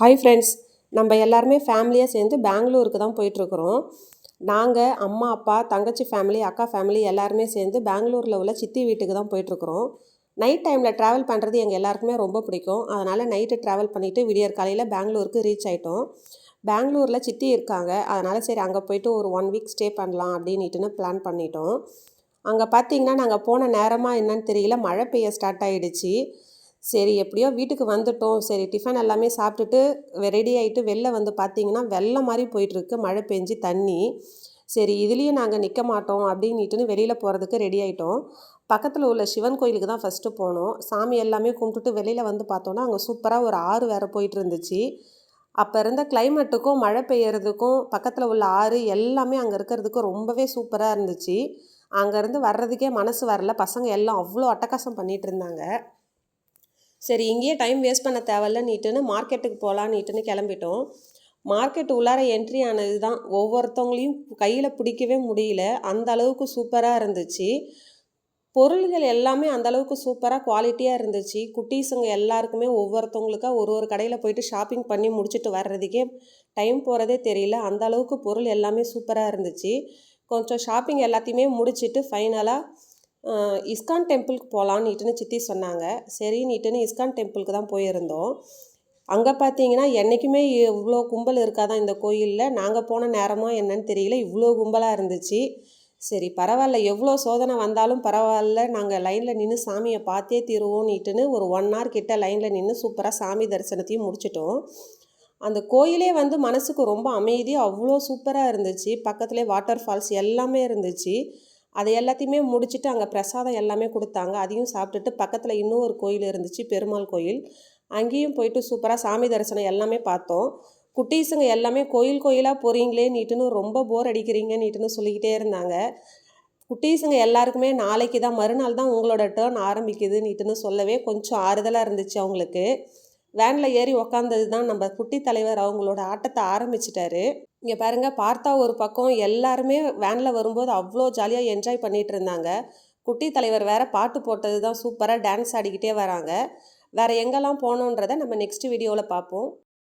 Hi friends நம்ம எல்லாருமே ஃபேமிலியாக சேர்ந்து பெங்களூருக்கு தான் போயிட்டுருக்குறோம். நாங்கள் அம்மா அப்பா தங்கச்சி ஃபேமிலி அக்கா ஃபேமிலி எல்லாருமே சேர்ந்து பெங்களூரில் உள்ள சித்தி வீட்டுக்கு தான் போயிட்டுருக்குறோம். நைட் டைமில் ட்ராவல் பண்ணுறது எங்கள் எல்லாருக்குமே ரொம்ப பிடிக்கும். அதனால் நைட்டு ட்ராவல் பண்ணிவிட்டு விடியற் காலையில் பெங்களூருக்கு ரீச் ஆகிட்டோம் பெங்களூரில் சித்தி இருக்காங்க. அதனால் சரி அங்கே போயிட்டு ஒரு ஒன் வீக் ஸ்டே பண்ணலாம் அப்படின்னுட்டுன்னு பிளான் பண்ணிட்டோம். அங்கே பார்த்தீங்கன்னா நாங்கள் போன நேரமாக என்னன்னு தெரியல. மழை பெய்ய ஸ்டார்ட் ஆகிடுச்சு சரி எப்படியோ வீட்டுக்கு வந்துட்டோம். சரி டிஃபன் எல்லாமே சாப்பிட்டுட்டு ரெடி ஆகிட்டு வெளில வந்து பார்த்தீங்கன்னா வெள்ளம் மாதிரி போயிட்டுருக்கு. மழை பெஞ்சு தண்ணி. சரி இதுலேயும் நாங்கள் நிற்க மாட்டோம் அப்படின்னுட்டுன்னு வெளியில் போகிறதுக்கு ரெடி ஆகிட்டோம் பக்கத்தில் உள்ள சிவன் கோயிலுக்கு தான் ஃபஸ்ட்டு போனோம். சாமி எல்லாமே கும்பிட்டுட்டு வெளியில் வந்து பார்த்தோன்னா அங்கே சூப்பராக ஒரு ஆறு வேறு போயிட்டு இருந்துச்சு அப்போ இருந்த கிளைமேட்டுக்கும் மழை பெய்யறதுக்கும் பக்கத்தில் உள்ள ஆறு எல்லாமே அங்கே இருக்கிறதுக்கும் ரொம்பவே சூப்பராக இருந்துச்சு. அங்கேருந்து வர்றதுக்கே மனசு வரல. பசங்க எல்லாம் அவ்வளோ அட்டகாசம் பண்ணிகிட்டு இருந்தாங்க சரி இங்கேயே டைம் வேஸ்ட் பண்ண தேவையில்ல நீட்டுன்னு மார்க்கெட்டுக்கு போகலான்னு நீட்டுன்னு கிளம்பிட்டோம். மார்க்கெட் உள்ளார என்ட்ரி ஆனது தான். ஒவ்வொருத்தவங்களையும் கையில் பிடிக்கவே முடியல. அந்த அளவுக்கு சூப்பராக இருந்துச்சு. பொருள்கள் எல்லாமே அந்த அளவுக்கு சூப்பராக குவாலிட்டியாக இருந்துச்சு. குட்டீஸுங்க எல்லாருக்குமே ஒவ்வொருத்தவங்களுக்காக ஒரு ஒரு கடையில் போயிட்டு ஷாப்பிங் பண்ணி முடிச்சுட்டு வர்றதுக்கே டைம் போகிறதே தெரியல. அந்த அளவுக்கு பொருள் எல்லாமே சூப்பராக இருந்துச்சு. கொஞ்சம் ஷாப்பிங் எல்லாத்தையுமே முடிச்சுட்டு ஃபைனலாக இஸ்கான் டெம்பிளுக்கு போகலான்னுட்டுன்னு சித்தி சொன்னாங்க. சரின்னுட்டுன்னு இஸ்கான் டெம்பிளுக்கு தான் போயிருந்தோம். அங்கே பார்த்தீங்கன்னா என்றைக்குமே இவ்வளோ கும்பல் இருக்காதான் இந்த கோயிலில்? நாங்கள் போன நேரமாக என்னன்னு தெரியல. இவ்வளோ கும்பலாக இருந்துச்சு. சரி பரவாயில்ல. எவ்வளோ சோதனை வந்தாலும் பரவாயில்ல. நாங்கள் லைனில் நின்று சாமியை பார்த்தே தீருவோன்னுட்டுன்னு ஒரு ஒன் ஹவர் கிட்ட லைனில் நின்று சூப்பராக சாமி தரிசனத்தையும் முடிச்சிட்டோம். அந்த கோயிலே வந்து மனசுக்கு ரொம்ப அமைதி. அவ்வளோ சூப்பராக இருந்துச்சு. பக்கத்துலேயே வாட்டர் ஃபால்ஸ் எல்லாமே இருந்துச்சு. அதை எல்லாத்தையுமே முடிச்சுட்டு அங்கே பிரசாதம் எல்லாமே கொடுத்தாங்க. அதையும் சாப்பிட்டுட்டு பக்கத்தில் இன்னும் ஒரு கோயில் இருந்துச்சு பெருமாள் கோயில். அங்கேயும் போயிட்டு சூப்பராக சாமி தரிசனம் எல்லாமே பார்த்தோம். குட்டீஸுங்க எல்லாமே கோயில் கோயிலாக போகிறீங்களே நீட்டுன்னு ரொம்ப போர் அடிக்கிறீங்க நீட்டுன்னு சொல்லிக்கிட்டே இருந்தாங்க. குட்டீஸுங்க எல்லாருக்குமே நாளைக்கு தான் மறுநாள் தான் உங்களோட டேர்ன் ஆரம்பிக்குது நீட்டுன்னு சொல்லவே கொஞ்சம் ஆறுதலாக இருந்துச்சு அவங்களுக்கு. வேனில் ஏறி உக்காந்தது தான் நம்ம குட்டி தலைவர் அவங்களோட ஆட்டத்தை ஆரம்பிச்சிட்டாரு. இங்கே பாருங்கள் பார்த்தா ஒரு பக்கம் எல்லாருமே வேனில் வரும்போது அவ்வளோ ஜாலியாக என்ஜாய் பண்ணிகிட்டு இருந்தாங்க. குட்டி தலைவர் வேறு பாட்டு போட்டது தான் சூப்பராக டான்ஸ் ஆடிக்கிட்டே வராங்க. வேறு எங்கெல்லாம் போகணுன்றதை நம்ம நெக்ஸ்ட் வீடியோவில் பார்ப்போம்.